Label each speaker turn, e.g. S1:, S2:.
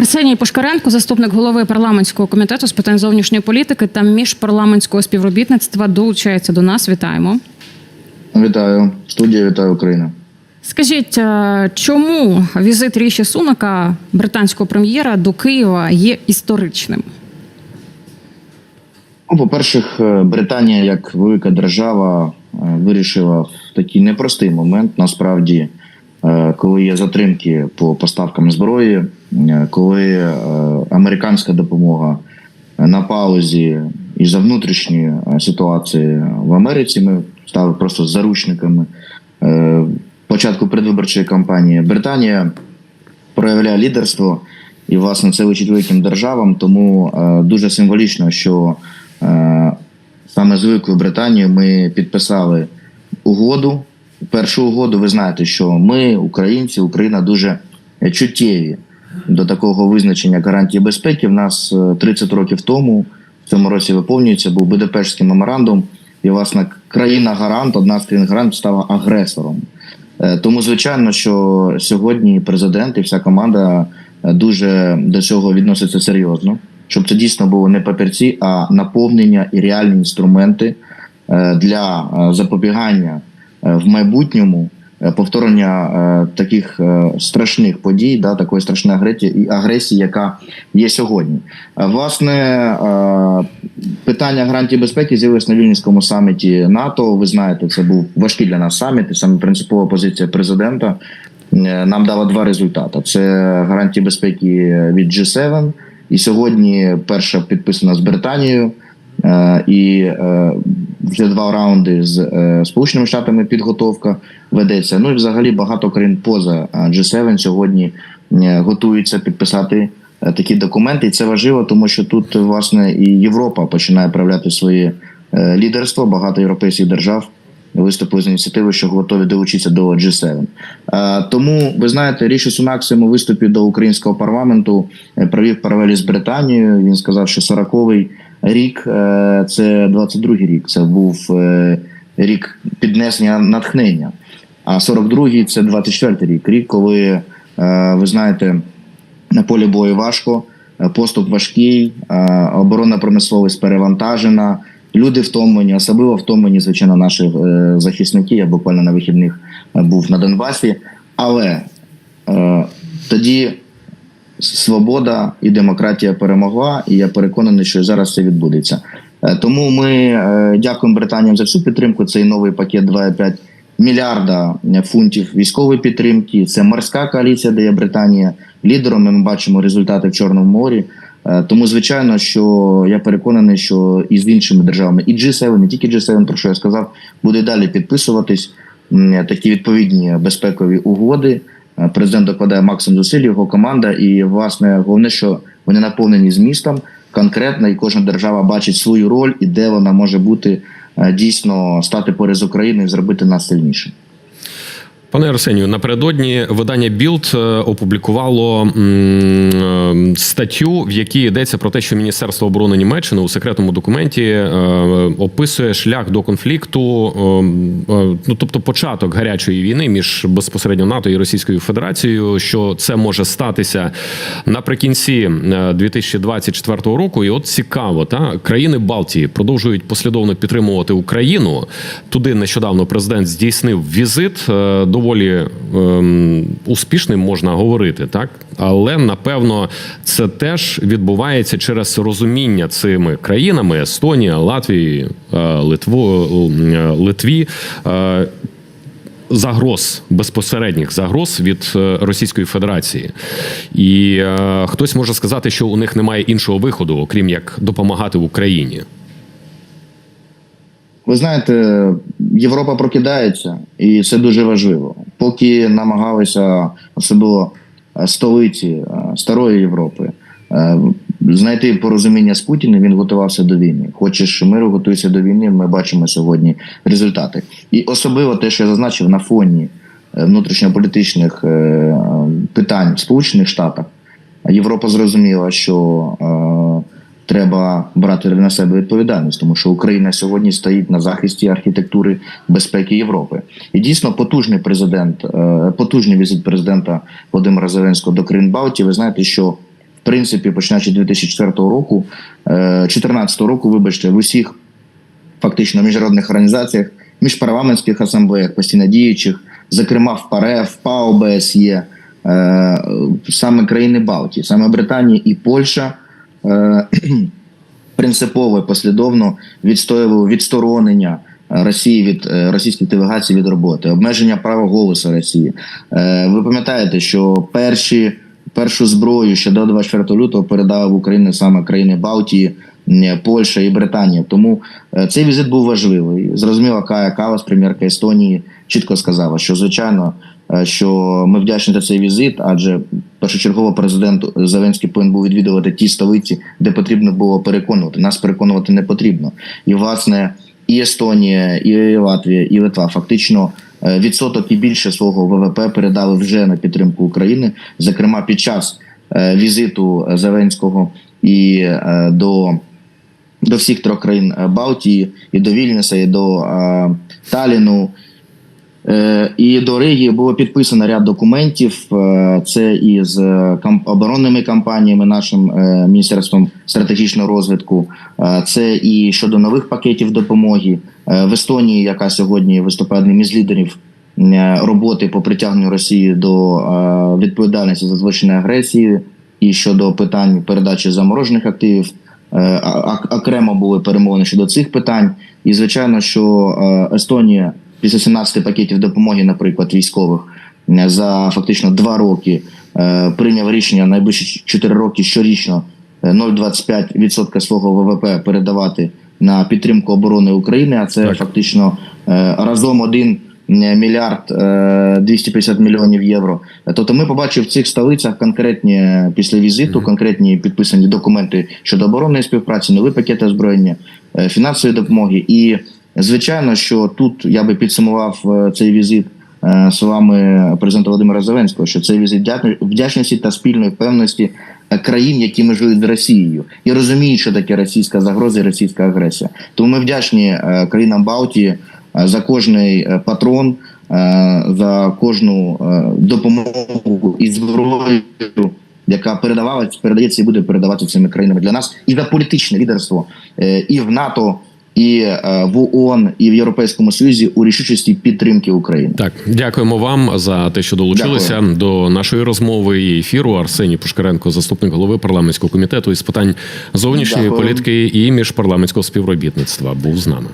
S1: Арсеній Пушкаренко, заступник голови парламентського комітету з питань зовнішньої політики та міжпарламентського співробітництва, долучається до нас. Вітаємо.
S2: Вітаю, студія, вітаю Україна.
S1: Скажіть, е, чому візит Ріші Сунака, британського прем'єра, до Києва є історичним?
S2: Ну, по-перше, е, Британія, як велика держава, е, вирішила в такий непростий момент, насправді, коли є затримки по поставкам зброї, коли е, американська допомога на паузі і за внутрішні е, ситуації в Америці, ми стали просто заручниками е, початку предвиборчої кампанії. Британія проявляє лідерство, і власне це личить великим державам. Тому дуже символічно, що саме з Великою Британією ми підписали угоду. Першу угоду, ви знаєте, що ми, українці, Україна дуже чуттєві до такого визначення гарантії безпеки. В нас е, 30 років тому, в цьому році виповнюється, був Будапештський меморандум, і власне країна-гарант, одна з країн гарант стала агресором. Е, Тому, звичайно, що сьогодні президент і вся команда е, дуже до цього відноситься серйозно, щоб це дійсно було не папірці, а наповнення і реальні інструменти е, для е, запобігання е, в майбутньому е, повторення е, таких е, страшних подій, да, такої страшної агресії, яка є сьогодні. Е, Власне, е, питання гарантії безпеки з'явилось на Вільнюському саміті НАТО. Ви знаєте, це був важкий для нас саміт, і саме принципова позиція президента е, нам дала два результати: це гарантії безпеки від G7, і сьогодні перша підписана з Британією. Е, І е, вже два раунди з е, Сполученими Штатами підготовка ведеться. Ну і взагалі багато країн поза е, G7 сьогодні е, готуються підписати е, такі документи. І це важливо, тому що тут власне і Європа починає проявляти своє е, лідерство. Багато європейських держав виступили з ініціативою, що готові долучитися до G7. Е, Тому ви знаєте, Ріші Сунак в своєму виступі до українського парламенту провів паралелі з Британією. Він сказав, що 40-й рік е, це 22-й рік. Це був е, рік піднесення натхнення. А 42-й – це 24-й рік. Рік, коли е, ви знаєте, на полі бою важко, поступ важкий, оборонна промисловість перевантажена. Люди втомлені, особливо втомлені, звичайно, наші е, захисники. Я буквально на вихідних був на Донбасі. Але е, тоді свобода і демократія перемогла, і я переконаний, що зараз це відбудеться. Е, Тому ми е, дякуємо Британіям за всю підтримку. Цей новий пакет 2,5 мільярда фунтів військової підтримки. Це морська коаліція, де є Британія лідером. Ми бачимо результати в Чорному морі. Е, Тому, звичайно, що я переконаний, що і з іншими державами, і G7, не тільки G7, про що я сказав, буде далі підписуватись такі відповідні безпекові угоди. Е, Президент докладає максимум зусиль, його команда, і власне головне, що вони наповнені змістом конкретно, і кожна держава бачить свою роль і де вона може бути е, дійсно стати поряд з Україною і зробити нас сильнішим.
S3: Пане Арсенію, напередодні видання Білд опублікувало м, е, статтю, в якій йдеться про те, що Міністерство оборони Німеччини у секретному документі е, описує шлях до конфлікту, е, е, ну тобто початок гарячої війни між безпосередньо НАТО і Російською Федерацією, що це може статися наприкінці е, 2024 року. І от цікаво, та країни Балтії продовжують послідовно підтримувати Україну. Туди нещодавно президент здійснив візит. е, Доволі ем, успішним можна говорити, так але напевно це теж відбувається через розуміння цими країнами Естонія, Латвії, е, Литву, е, Литві. е, Загроз безпосередніх загроз від е, Російської Федерації, і е, хтось може сказати, що у них немає іншого виходу, окрім як допомагати Україні.
S2: Ви знаєте, Європа прокидається, і це дуже важливо. Поки намагалися особливо е, столиці е, старої Європи е, знайти порозуміння з Путіним, він готувався до війни. Хочеш миру, готуйся до війни. Ми бачимо сьогодні результати. І особливо те, що я зазначив на фоні внутрішньополітичних питань в Сполучених Штатах, Європа зрозуміла, що треба брати на себе відповідальність, тому що Україна сьогодні стоїть на захисті архітектури безпеки Європи. І дійсно потужний президент, е, потужний візит президента Володимира Зеленського до країн Балтії. Ви знаєте, що в принципі, починаючи з 2004 року, 2014 року, вибачте, в усіх фактично міжнародних організаціях, міжпарламентських асамблеях, постійно діючих, зокрема в ПАРЕ, в ПАО БСЄ, е, саме країни Балтії, саме Британія і Польща. Е, принципово послідовно відстоювали відсторонення Росії від е, російських делегацій від роботи, обмеження права голосу Росії. Е, Ви пам'ятаєте, що перші першу зброю ще до 24 лютого передали в Україну саме країни Балтії, Польща і Британія. Тому цей візит був важливий. Зрозуміло, Кая Калас, прем'єрка Естонії, чітко сказала, що звичайно. Що ми вдячні за цей візит, адже першочергово президент Зеленський повинен був відвідувати ті столиці, де потрібно було переконувати. Нас переконувати не потрібно. І власне і Естонія, і Латвія, і Литва фактично е, відсоток і більше свого ВВП передали вже на підтримку України, зокрема під час е, візиту Зеленського і е, до. До всіх трьох країн Балтії, і до Вільнюса, і до Таліну, І до Риги було підписано ряд документів. Е, Це і з е, оборонними кампаніями, нашим е, міністерством стратегічного розвитку. Е, Це і щодо нових пакетів допомоги Е, в Естонії, яка сьогодні виступає одним із лідерів е, роботи по притягненню Росії до е, відповідальності за злочини агресії, і щодо питань передачі заморожених активів. Е, Окремо були перемовини щодо цих питань. І звичайно, що е, Естонія після 17 пакетів допомоги, наприклад, військових е, за фактично два роки е, прийняв рішення найближчі 4 роки щорічно е, 0,25% свого ВВП передавати на підтримку оборони України. А це
S3: Так.
S2: фактично е, разом один е, мільярд е, 250 мільйонів євро. Е, Тобто, ми побачили в цих столицях конкретні е, після візиту, конкретні підписані документи щодо оборонної співпраці, нові пакети озброєння, е, фінансової допомоги. І звичайно, що тут я би підсумував е, цей візит е, словами президента Володимира Зеленського, що це візит вдя- вдячності та спільної впевненості е, країн, які межують з Росією, і розуміють, що таке російська загроза і російська агресія. Тому ми вдячні країнам Балтії за кожний патрон, за кожну допомогу і зброю. Яка передавалась, передається і буде передаватися цими країнами для нас, і за політичне лідерство і в НАТО, і е, в ООН, і в Європейському Союзі у рішучості підтримки України.
S3: Так, дякуємо вам за те, що долучилися до нашої розмови і ефіру. Арсеній Пушкаренко, заступник голови парламентського комітету із питань зовнішньої
S2: Дякую.
S3: політики і міжпарламентського співробітництва, був з нами.